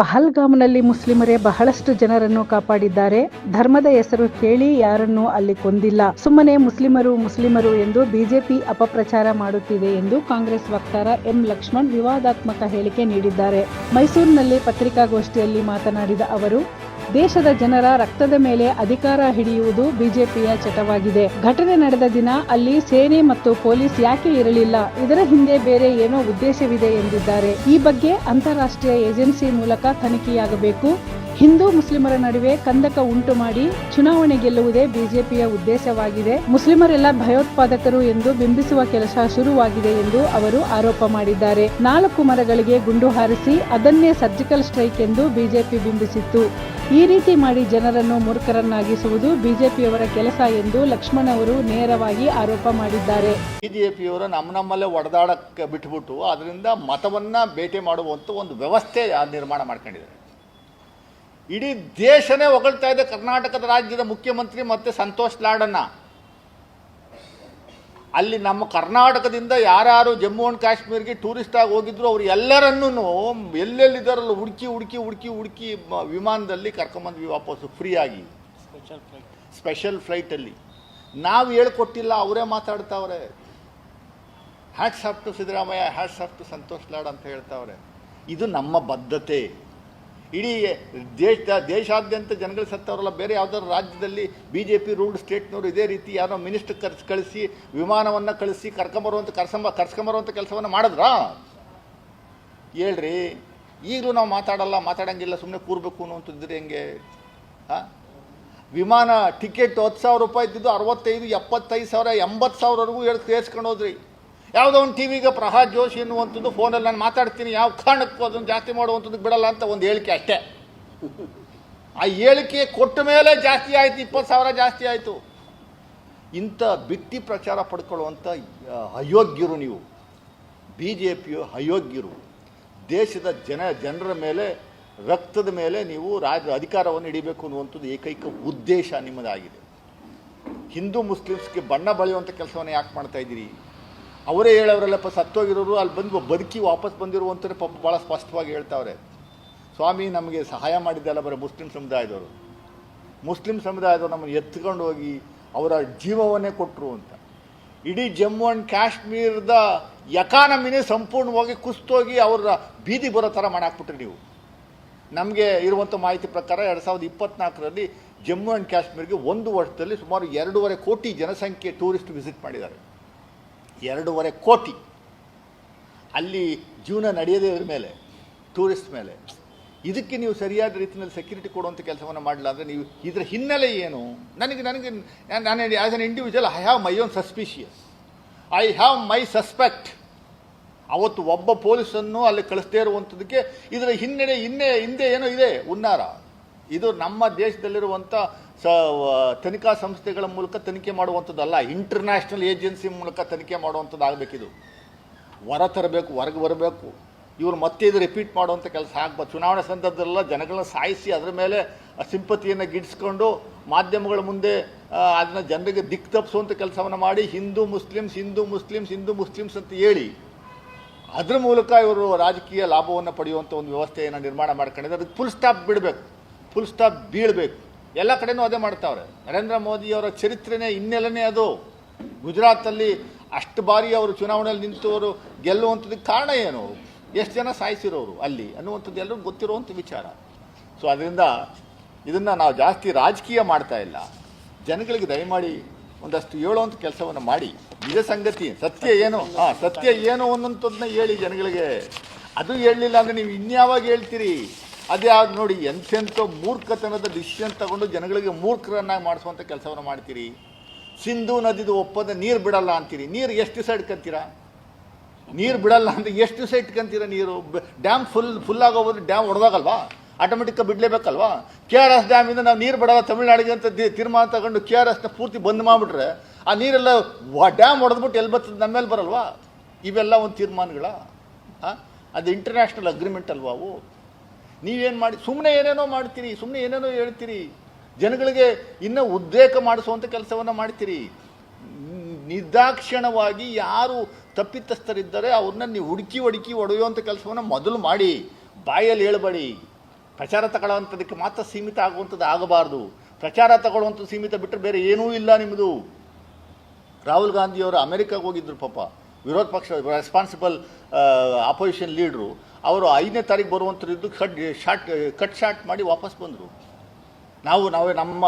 ಪಹಲ್ಗಾಮ್ನಲ್ಲಿ ಮುಸ್ಲಿಮರೇ ಬಹಳಷ್ಟು ಜನರನ್ನು ಕಾಪಾಡಿದ್ದಾರೆ. ಧರ್ಮದ ಹೆಸರು ಕೇಳಿ ಯಾರನ್ನೂ ಅಲ್ಲಿ ಕೊಂದಿಲ್ಲ. ಸುಮ್ಮನೆ ಮುಸ್ಲಿಮರು ಮುಸ್ಲಿಮರು ಎಂದು ಬಿಜೆಪಿ ಅಪಪ್ರಚಾರ ಮಾಡುತ್ತಿದೆ ಎಂದು ಕಾಂಗ್ರೆಸ್ ವಕ್ತಾರ ಎಂ ಲಕ್ಷ್ಮಣ್ ವಿವಾದಾತ್ಮಕ ಹೇಳಿಕೆ ನೀಡಿದ್ದಾರೆ. ಮೈಸೂರಿನಲ್ಲಿ ಪತ್ರಿಕಾಗೋಷ್ಠಿಯಲ್ಲಿ ಮಾತನಾಡಿದ ಅವರು ದೇಶದ ಜನರ ರಕ್ತದ ಮೇಲೆ ಅಧಿಕಾರ ಹಿಡಿಯುವುದು ಬಿಜೆಪಿಯ ಚಟವಾಗಿದೆ. ಘಟನೆ ನಡೆದ ದಿನ ಅಲ್ಲಿ ಸೇನೆ ಮತ್ತು ಪೊಲೀಸ್ ಯಾಕೆ ಇರಲಿಲ್ಲ? ಇದರ ಹಿಂದೆ ಬೇರೆ ಏನೋ ಉದ್ದೇಶವಿದೆ ಎಂದಿದ್ದಾರೆ. ಈ ಬಗ್ಗೆ ಅಂತಾರಾಷ್ಟ್ರೀಯ ಏಜೆನ್ಸಿ ಮೂಲಕ ತನಿಖೆಯಾಗಬೇಕು. ಹಿಂದೂ ಮುಸ್ಲಿಮರ ನಡುವೆ ಕಂದಕ ಉಂಟು ಮಾಡಿ ಚುನಾವಣೆ ಗೆಲ್ಲುವುದೇ ಬಿಜೆಪಿಯ ಉದ್ದೇಶವಾಗಿದೆ. ಮುಸ್ಲಿಮರೆಲ್ಲ ಭಯೋತ್ಪಾದಕರು ಎಂದು ಬಿಂಬಿಸುವ ಕೆಲಸ ಶುರುವಾಗಿದೆ ಎಂದು ಅವರು ಆರೋಪ ಮಾಡಿದ್ದಾರೆ. ನಾಲ್ಕು ಮರಗಳಿಗೆ ಗುಂಡು ಹಾರಿಸಿ ಅದನ್ನೇ ಸರ್ಜಿಕಲ್ ಸ್ಟ್ರೈಕ್ ಎಂದು ಬಿಜೆಪಿ ಬಿಂಬಿಸಿತ್ತು. ಈ ರೀತಿ ಮಾಡಿ ಜನರನ್ನು ಮೂರ್ಖರನ್ನಾಗಿಸುವುದು ಬಿಜೆಪಿಯವರ ಕೆಲಸ ಎಂದು ಲಕ್ಷ್ಮಣ್ ಅವರು ನೇರವಾಗಿ ಆರೋಪ ಮಾಡಿದ್ದಾರೆ. ಬಿಜೆಪಿಯವರು ನಮ್ಮ ನಮ್ಮಲ್ಲೇ ಒಡೆದಾಡಕ್ಕೆ ಬಿಟ್ಬಿಟ್ಟು ಅದರಿಂದ ಮತವನ್ನ ಭೇಟಿ ಮಾಡುವಂಥ ಒಂದು ವ್ಯವಸ್ಥೆ ನಿರ್ಮಾಣ ಮಾಡ್ಕೊಂಡಿದ್ದಾರೆ. ಇಡೀ ದೇಶನೇ ಹೊಗಳ್ತಾ ಇದೆ ಕರ್ನಾಟಕದ ರಾಜ್ಯದ ಮುಖ್ಯಮಂತ್ರಿ ಮತ್ತು ಸಂತೋಷ್ ಲಾಡನ್ನ. ಅಲ್ಲಿ ನಮ್ಮ ಕರ್ನಾಟಕದಿಂದ ಯಾರ್ಯಾರು ಜಮ್ಮು ಆ್ಯಂಡ್ ಕಾಶ್ಮೀರ್ಗೆ ಟೂರಿಸ್ಟ್ ಆಗಿ ಹೋಗಿದ್ರು ಅವ್ರು ಎಲ್ಲರನ್ನೂ ಎಲ್ಲೆಲ್ಲಿದ್ದಾರಲ್ಲ ಹುಡುಕಿ ಹುಡುಕಿ ಹುಡುಕಿ ಹುಡುಕಿ ವಿಮಾನದಲ್ಲಿ ಕರ್ಕೊಂಬಂದ್ವಿ ವಾಪಸ್ಸು ಫ್ರೀಯಾಗಿ ಸ್ಪೆಷಲ್ ಫ್ಲೈಟಲ್ಲಿ ನಾವು ಹೇಳ್ಕೊಟ್ಟಿಲ್ಲ ಅವರೇ ಮಾತಾಡ್ತಾವ್ರೆ. Hats off to Siddaramaiah hats off to Santosh Lad ಅಂತ ಹೇಳ್ತಾವ್ರೆ. ಇದು ನಮ್ಮ ಬದ್ಧತೆ. ಇಡೀ ದೇಶ, ದೇಶಾದ್ಯಂತ ಜನಗಳು ಸತ್ತವರಲ್ಲ, ಬೇರೆ ಯಾವುದಾದ್ರು ರಾಜ್ಯದಲ್ಲಿ ಬಿ ಜೆ ಪಿ ರೂಲ್ಡ್ ಸ್ಟೇಟ್ನವರು ಇದೇ ರೀತಿ ಯಾರೋ ಮಿನಿಸ್ಟರ್ ಕರ್ಸ್, ಕಳಿಸಿ ವಿಮಾನವನ್ನು ಕಳಿಸಿ ಕರ್ಕೊಂಬರುವಂಥ ಕರ್ಸಂಬ ಕರ್ಸ್ಕೊಂಬರುವಂಥ ಕೆಲಸವನ್ನು ಮಾಡಿದ್ರಾ? ಹೇಳ್ರಿ. ಈಗಲೂ ನಾವು ಮಾತಾಡಲ್ಲ, ಮಾತಾಡೋಂಗಿಲ್ಲ ಸುಮ್ಮನೆ ಕೂರ್ಬೇಕು ಅನ್ನುವಂಥದ್ದಿದ್ರೆ ಹೆಂಗೆ? ಹಾಂ? ವಿಮಾನ ಟಿಕೆಟ್ ಹತ್ತು ಸಾವಿರ ರೂಪಾಯಿ ಇದ್ದಿದ್ದು ಅರವತ್ತೈದು, ಎಪ್ಪತ್ತೈದು ಸಾವಿರ, ಎಂಬತ್ತು ಸಾವಿರವರೆಗೂ ಹೇಳಿ ಸೇರಿಸ್ಕೊಂಡು ಹೋದ್ರಿ. ಯಾವುದೋ ಒಂದು ಟಿ ವಿಗೆ ಪ್ರಹ್ಲಾದ್ ಜೋಶಿ ಎನ್ನುವಂಥದ್ದು ಫೋನಲ್ಲಿ ನಾನು ಮಾತಾಡ್ತೀನಿ, ಯಾವ ಕಾರಣಕ್ಕೂ ಅದನ್ನು ಜಾಸ್ತಿ ಮಾಡುವಂಥದ್ದು ಬಿಡಲ್ಲ ಅಂತ ಒಂದು ಹೇಳಿಕೆ ಅಷ್ಟೇ. ಆ ಹೇಳಿಕೆ ಕೊಟ್ಟ ಮೇಲೆ ಜಾಸ್ತಿ ಆಯಿತು, ಇಪ್ಪತ್ತು ಸಾವಿರ ಜಾಸ್ತಿ ಆಯಿತು. ಇಂಥ ಬಿತ್ತಿ ಪ್ರಚಾರ ಪಡ್ಕೊಳ್ಳುವಂಥ ಅಯೋಗ್ಯರು ನೀವು. ಬಿ ಜೆ ಪಿಯು ಅಯೋಗ್ಯರು. ದೇಶದ ಜನ, ಜನರ ಮೇಲೆ, ರಕ್ತದ ಮೇಲೆ ನೀವು ರಾಜ, ಅಧಿಕಾರವನ್ನು ಹಿಡಿಬೇಕು ಅನ್ನುವಂಥದ್ದು ಏಕೈಕ ಉದ್ದೇಶ ನಿಮ್ಮದಾಗಿದೆ. ಹಿಂದೂ ಮುಸ್ಲಿಮ್ಸ್ಗೆ ಬಣ್ಣ ಬಳಿಯುವಂಥ ಕೆಲಸವನ್ನು ಯಾಕೆ ಮಾಡ್ತಾ ಇದ್ದೀರಿ? ಅವರೇ ಹೇಳೋರಲ್ಲಪ್ಪ ಸತ್ತೋಗಿರೋರು, ಅಲ್ಲಿ ಬಂದು ಬದುಕಿ ವಾಪಸ್ ಬಂದಿರುವಂಥವ್ರೆ ಪಾಪ ಭಾಳ ಸ್ಪಷ್ಟವಾಗಿ ಹೇಳ್ತಾವ್ರೆ. ಸ್ವಾಮಿ, ನಮಗೆ ಸಹಾಯ ಮಾಡಿದ್ದಲ್ಲ ಬರೋ ಮುಸ್ಲಿಂ ಸಮುದಾಯದವರು. ಮುಸ್ಲಿಂ ಸಮುದಾಯದವರು ನಮ್ಮನ್ನು ಎತ್ಕೊಂಡು ಹೋಗಿ ಅವರ ಜೀವವನ್ನೇ ಕೊಟ್ಟರು ಅಂತ. ಇಡೀ ಜಮ್ಮು ಆ್ಯಂಡ್ ಕಾಶ್ಮೀರದ ಎಕಾನಮಿನೇ ಸಂಪೂರ್ಣವಾಗಿ ಕುಸ್ತೋಗಿ ಅವರ ಬೀದಿ ಬರೋ ಥರ ಮಾಡಾಕ್ಬಿಟ್ರಿ ನೀವು. ನಮಗೆ ಇರುವಂಥ ಮಾಹಿತಿ ಪ್ರಕಾರ ಎರಡು ಸಾವಿರದ ಇಪ್ಪತ್ನಾಲ್ಕರಲ್ಲಿ ಜಮ್ಮು ಆ್ಯಂಡ್ ಕಾಶ್ಮೀರಿಗೆ ಒಂದು ವರ್ಷದಲ್ಲಿ ಸುಮಾರು ಎರಡೂವರೆ ಕೋಟಿ ಜನಸಂಖ್ಯೆ ಟೂರಿಸ್ಟ್ ವಿಸಿಟ್ ಮಾಡಿದ್ದಾರೆ. ಎರಡೂವರೆ ಕೋಟಿ. ಅಲ್ಲಿ ಜೀವನ ನಡೆಯದೇ ಇದ್ರ ಮೇಲೆ ಟೂರಿಸ್ಟ್ ಮೇಲೆ. ಇದಕ್ಕೆ ನೀವು ಸರಿಯಾದ ರೀತಿಯಲ್ಲಿ ಸೆಕ್ಯೂರಿಟಿ ಕೊಡುವಂಥ ಕೆಲಸವನ್ನು ಮಾಡಲ್ಲ ಅಂದರೆ ನೀವು ಇದರ ಹಿನ್ನೆಲೆ ಏನು? ನನಗೆ ನನಗೆ, ನಾನು- as an individual I have my own suspicious I have my suspect ಅವತ್ತು ಒಬ್ಬ ಪೊಲೀಸನ್ನು ಅಲ್ಲಿ ಕಳಿಸ್ದೇ ಇರುವಂಥದ್ದಕ್ಕೆ ಇದರ ಹಿನ್ನಡೆ ಹಿಂದೆ ಹಿಂದೆ ಏನೋ ಇದೆ ಉನ್ನಾರ ಇದು ನಮ್ಮ ದೇಶದಲ್ಲಿರುವಂಥ ಸ ತನಿಖಾ ಸಂಸ್ಥೆಗಳ ಮೂಲಕ ತನಿಖೆ ಮಾಡುವಂಥದ್ದಲ್ಲ ಇಂಟರ್ನ್ಯಾಷನಲ್ ಏಜೆನ್ಸಿ ಮೂಲಕ ತನಿಖೆ ಮಾಡುವಂಥದ್ದು ಆಗಬೇಕಿದು ಹೊರ ತರಬೇಕು ಹೊರಗೆ ಬರಬೇಕು. ಇವರು ಮತ್ತೆ ಇದು ರಿಪೀಟ್ ಮಾಡುವಂಥ ಕೆಲಸ ಆಗ್ಬೋದು ಚುನಾವಣೆ ಸಂದರ್ಭದಲ್ಲ ಜನಗಳನ್ನ ಸಾಯಿಸಿ ಅದರ ಮೇಲೆ ಸಿಂಪತಿಯನ್ನು ಗಿಡಿಸ್ಕೊಂಡು ಮಾಧ್ಯಮಗಳ ಮುಂದೆ ಅದನ್ನು ಜನರಿಗೆ ದಿಕ್ ತಪ್ಪಿಸುವಂಥ ಕೆಲಸವನ್ನು ಮಾಡಿ, Hindu Muslims Hindu Muslims Hindu Muslims ಅಂತ ಹೇಳಿ, ಅದ್ರ ಮೂಲಕ ಇವರು ರಾಜಕೀಯ ಲಾಭವನ್ನು ಪಡೆಯುವಂಥ ಒಂದು ವ್ಯವಸ್ಥೆಯನ್ನು ನಿರ್ಮಾಣ ಮಾಡ್ಕೊಂಡಿದ್ದಾರೆ. ಅದಕ್ಕೆ ಫುಲ್ ಸ್ಟಾಪ್ ಬಿಡಬೇಕು. ಫುಲ್ ಸ್ಟಾಪ್ ಬೀಳಬೇಕು. ಎಲ್ಲ ಕಡೆನೂ ಅದೇ ಮಾಡ್ತಾವ್ರೆ. ನರೇಂದ್ರ ಮೋದಿಯವರ ಚರಿತ್ರೆನೇ ಹಿನ್ನೆಲೆನೇ ಅದು. ಗುಜರಾತಲ್ಲಿ ಅಷ್ಟು ಬಾರಿ ಅವರು ಚುನಾವಣೆಯಲ್ಲಿ ನಿಂತವರು ಗೆಲ್ಲುವಂಥದ್ದಕ್ಕೆ ಕಾರಣ ಏನು? ಎಷ್ಟು ಜನ ಸಾಯಿಸಿರೋರು ಅಲ್ಲಿ ಅನ್ನುವಂಥದ್ದು ಎಲ್ಲರೂ ಗೊತ್ತಿರುವಂಥ ವಿಚಾರ. ಸೊ ಅದರಿಂದ ಇದನ್ನು ನಾವು ಜಾಸ್ತಿ ರಾಜಕೀಯ ಮಾಡ್ತಾ ಇಲ್ಲ. ಜನಗಳಿಗೆ ದಯಮಾಡಿ ಒಂದಷ್ಟು ಹೇಳುವಂಥ ಕೆಲಸವನ್ನು ಮಾಡಿ. ನಿಜ ಸಂಗತಿ, ಸತ್ಯ ಏನು? ಹಾಂ, ಸತ್ಯ ಏನು ಅನ್ನೋಂಥದ್ದನ್ನ ಹೇಳಿ ಜನಗಳಿಗೆ. ಅದು ಹೇಳಲಿಲ್ಲ ಅಂದರೆ ನೀವು ಇನ್ಯಾವಾಗ ಹೇಳ್ತೀರಿ? ಅದ್ಯಾವ್ದು ನೋಡಿ, ಎಂಥೆಂಥ ಮೂರ್ಖತನದ ಡಿಸಿಷನ್ ತಗೊಂಡು ಜನಗಳಿಗೆ ಮೂರ್ಖರನ್ನಾಗಿ ಮಾಡಿಸುವಂಥ ಕೆಲಸವನ್ನು ಮಾಡ್ತೀರಿ. ಸಿಂಧು ನದಿದು ಒಪ್ಪದ ನೀರು ಬಿಡಲ್ಲ ಅಂತೀರಿ. ನೀರು ಎಷ್ಟು ದಿವಸ ಇಟ್ಕೊಂತೀರಾ? ನೀರು ಬಿಡಲ್ಲ ಅಂತ ಎಷ್ಟು ದಿವಸ ಇಟ್ಕೊಂತೀರಾ ನೀರು? ಡ್ಯಾಮ್ ಫುಲ್ ಫುಲ್ ಆಗೋದ್ರೆ ಡ್ಯಾಮ್ ಹೊಡೆದಾಗಲ್ವಾ ಆಟೋಮೆಟಿಕ್ಕಾಗಿ ಬಿಡಲೇಬೇಕಲ್ವಾ? ಕೆ ಆರ್ ಎಸ್ ಡ್ಯಾಮಿಂದ ನಾವು ನೀರು ಬಿಡಲ್ಲ, ತಮಿಳ್ನಾಡಿಗೆ ಅಂತ ತೀರ್ಮಾನ ತಗೊಂಡು ಕೆ ಆರ್ ಎಸ್ನ ಪೂರ್ತಿ ಬಂದ್ ಮಾಡಿಬಿಟ್ರೆ ಆ ನೀರೆಲ್ಲ ಡ್ಯಾಮ್ ಹೊಡೆದ್ಬಿಟ್ಟು ಎಲ್ಲಿ ಬರ್ತದೆ ನಮ್ಮ ಮೇಲೆ ಬರಲ್ವಾ? ಇವೆಲ್ಲ ಒಂದು ತೀರ್ಮಾನಗಳ ಅದು ಇಂಟರ್ನ್ಯಾಷನಲ್ ಅಗ್ರಿಮೆಂಟ್ ಅಲ್ವಾ ಅವು? ನೀವೇನು ಮಾಡಿ ಸುಮ್ಮನೆ ಏನೇನೋ ಮಾಡ್ತೀರಿ ಸುಮ್ಮನೆ ಏನೇನೋ ಹೇಳ್ತೀರಿ. ಜನಗಳಿಗೆ ಇನ್ನೂ ಉದ್ರೇಕ ಮಾಡಿಸುವಂಥ ಕೆಲಸವನ್ನು ಮಾಡ್ತೀರಿ. ನಿರ್ದಾಕ್ಷಣವಾಗಿ ಯಾರು ತಪ್ಪಿತಸ್ಥರಿದ್ದರೆ, ಅವ್ರನ್ನ ನೀವು ಹುಡುಕಿ ಹುಡುಕಿ ಹೊಡೆಯುವಂಥ ಕೆಲಸವನ್ನು ಮೊದಲು ಮಾಡಿ. ಬಾಯಲ್ಲಿ ಹೇಳ್ಬೇಡಿ. ಪ್ರಚಾರ ತಗೊಳ್ಳುವಂಥದ್ದಕ್ಕೆ ಮಾತ್ರ ಸೀಮಿತ ಆಗುವಂಥದ್ದು ಆಗಬಾರ್ದು. ಪ್ರಚಾರ ತಗೊಳ್ಳುವಂಥದ್ದು ಸೀಮಿತ ಬಿಟ್ಟರೆ ಬೇರೆ ಏನೂ ಇಲ್ಲ ನಿಮ್ಮದು ರಾಹುಲ್ ಗಾಂಧಿಯವರು ಅಮೆರಿಕಾಗೆ ಹೋಗಿದ್ರು ಪಾಪ. ವಿರೋಧ ಪಕ್ಷ ರೆಸ್ಪಾನ್ಸಿಬಲ್ ಅಪೋಸಿಷನ್ ಲೀಡ್ರು ಅವರು ಐದನೇ ತಾರೀಕು ಬರುವಂಥದ್ದು ಕಟ್ ಶಾರ್ಟ್ ಕಟ್ ಶಾರ್ಟ್ ಮಾಡಿ ವಾಪಸ್ ಬಂದರು. ನಾವು, ನಾವೇ ನಮ್ಮ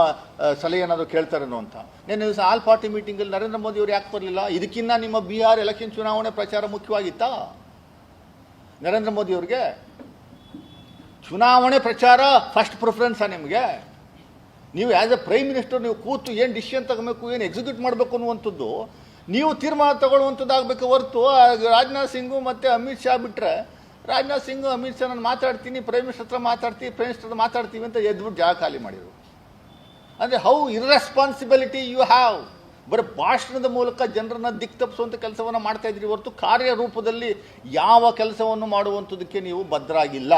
ಸಲಹೆ ಏನಾದರೂ ಕೇಳ್ತಾರೇನೋ ಅಂತ. ನಿನ್ನೆ ದಿವಸ ಆಲ್ ಪಾರ್ಟಿ ಮೀಟಿಂಗಲ್ಲಿ ನರೇಂದ್ರ ಮೋದಿ ಅವರು ಯಾಕೆ ಬರಲಿಲ್ಲ? ಇದಕ್ಕಿಂತ ನಿಮ್ಮ ಬಿಹಾರ್ ಎಲೆಕ್ಷನ್ ಚುನಾವಣೆ ಪ್ರಚಾರ ಮುಖ್ಯವಾಗಿತ್ತಾ? ನರೇಂದ್ರ ಮೋದಿ ಅವ್ರಿಗೆ, ಚುನಾವಣೆ ಪ್ರಚಾರ ಫಸ್ಟ್ ಪ್ರಿಫರೆನ್ಸಾ ನಿಮಗೆ? ನೀವು ಆ್ಯಸ್ ಎ ಪ್ರೈಮ್ ಮಿನಿಸ್ಟರ್ ನೀವು ಕೂತು ಏನು ಡಿಸಿಷನ್ ತಗೋಬೇಕು, ಏನು ಎಕ್ಸಿಕ್ಯೂಟ್ ಮಾಡಬೇಕು ಅನ್ನುವಂಥದ್ದು, ನೀವು ತೀರ್ಮಾನ ತಗೊಳ್ಳುವಂಥದ್ದು ಆಗಬೇಕು ಹೊರತು ರಾಜನಾಥ್ ಸಿಂಗು ಮತ್ತು ಅಮಿತ್ ಶಾ ಬಿಟ್ಟರೆ ರಾಜನಾಥ್ ಸಿಂಗ್, ಅಮಿತ್ ಶಾ ನಾನು ಮಾತಾಡ್ತೀನಿ, ಪ್ರೈಮ್ ಮಿನಿಸ್ಟರ್ ಹತ್ರ ಮಾತಾಡ್ತೀನಿ, ಪ್ರೈಮ್ ಮಿನಿಸ್ಟರ್ ಮಾತಾಡ್ತೀವಿ ಅಂತ ಎದ್ಬಿಟ್ಟು ಜಾಗ ಖಾಲಿ ಮಾಡಿದರು. ಅಂದರೆ ಹೌ ಇರ್ರೆಸ್ಪಾನ್ಸಿಬಿಲಿಟಿ ಯು ಹ್ಯಾವ್ ಬರೀ ಭಾಷಣದ ಮೂಲಕ ಜನರನ್ನ ದಿಕ್ ತಪ್ಪಿಸುವಂಥ ಕೆಲಸವನ್ನು ಮಾಡ್ತಾ ಇದ್ರಿ ಹೊರತು ಕಾರ್ಯರೂಪದಲ್ಲಿ ಯಾವ ಕೆಲಸವನ್ನು ಮಾಡುವಂಥದಕ್ಕೆ ನೀವು ಭದ್ರಾಗಿಲ್ಲ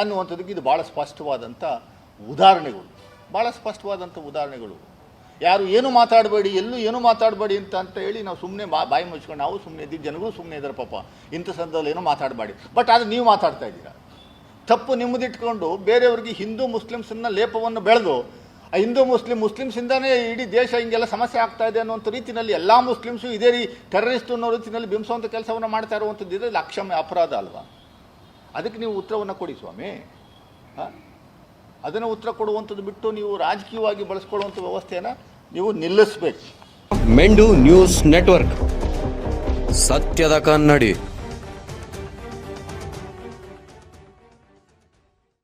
ಅನ್ನುವಂಥದ್ದಕ್ಕೆ ಇದು ಭಾಳ ಸ್ಪಷ್ಟವಾದಂಥ ಉದಾಹರಣೆಗಳು. ಭಾಳ ಸ್ಪಷ್ಟವಾದಂಥ ಉದಾಹರಣೆಗಳು. ಯಾರು ಏನು ಮಾತಾಡಬೇಡಿ, ಎಲ್ಲೂ ಏನು ಮಾತಾಡಬೇಡಿ ಅಂತ ಅಂತ ಹೇಳಿ ನಾವು ಸುಮ್ಮನೆ ಬಾ ಬಾಯಿ ಮುಚ್ಕೊಂಡು ನಾವು ಸುಮ್ಮನೆ ಇದ್ದೀವಿ. ಜನಗಳು ಸುಮ್ಮನೆ ಇದ್ದಾರೆ ಪಾಪ. ಇಂಥ ಸಂದರ್ಭದಲ್ಲಿ ಏನೋ ಮಾತಾಡಬೇಡಿ. ಬಟ್ ಆದರೆ ನೀವು ಮಾತಾಡ್ತಾ ಇದ್ದೀರಾ? ತಪ್ಪು ನಿಮ್ಮದಿಟ್ಕೊಂಡು ಬೇರೆಯವ್ರಿಗೆ ಹಿಂದೂ ಮುಸ್ಲಿಮ್ಸನ್ನ ಲೇಪವನ್ನು ಬೆಳೆದು ಹಿಂದೂ ಮುಸ್ಲಿಂ ಮುಸ್ಲಿಮ್ಸಿಂದಾನೇ ಇಡೀ ದೇಶ ಹಿಂಗೆಲ್ಲ ಸಮಸ್ಯೆ ಆಗ್ತಾ ಇದೆ ಅನ್ನೋಂಥ ರೀತಿಯಲ್ಲಿ ಎಲ್ಲ ಮುಸ್ಲಿಮ್ಸು ಇದೇ ರೀ ಟೆರರಿಸ್ಟ್ ಅನ್ನೋ ರೀತಿಯಲ್ಲಿ ಬಿಂಬಿಸುವಂಥ ಕೆಲಸವನ್ನು ಮಾಡ್ತಾ ಇರುವಂಥದ್ದು ಇದರಲ್ಲಿ ಅಕ್ಷಮ್ಯ ಅಪರಾಧ ಅಲ್ವಾ? ಅದಕ್ಕೆ ನೀವು ಉತ್ತರವನ್ನು ಕೊಡಿ ಸ್ವಾಮಿ. ಹಾಂ? ಅದನ್ನು ಉತ್ತರ ಕೊಡುವಂಥದ್ದು ಬಿಟ್ಟು ನೀವು ರಾಜಕೀಯವಾಗಿ ಬಳಸ್ಕೊಳ್ಳುವಂಥ ವ್ಯವಸ್ಥೆಯನ್ನು ನೀವು ನಿಲ್ಲಿಸಬೇಕು. Mendu news network. ಸತ್ಯದ ಕನ್ನಡಿ.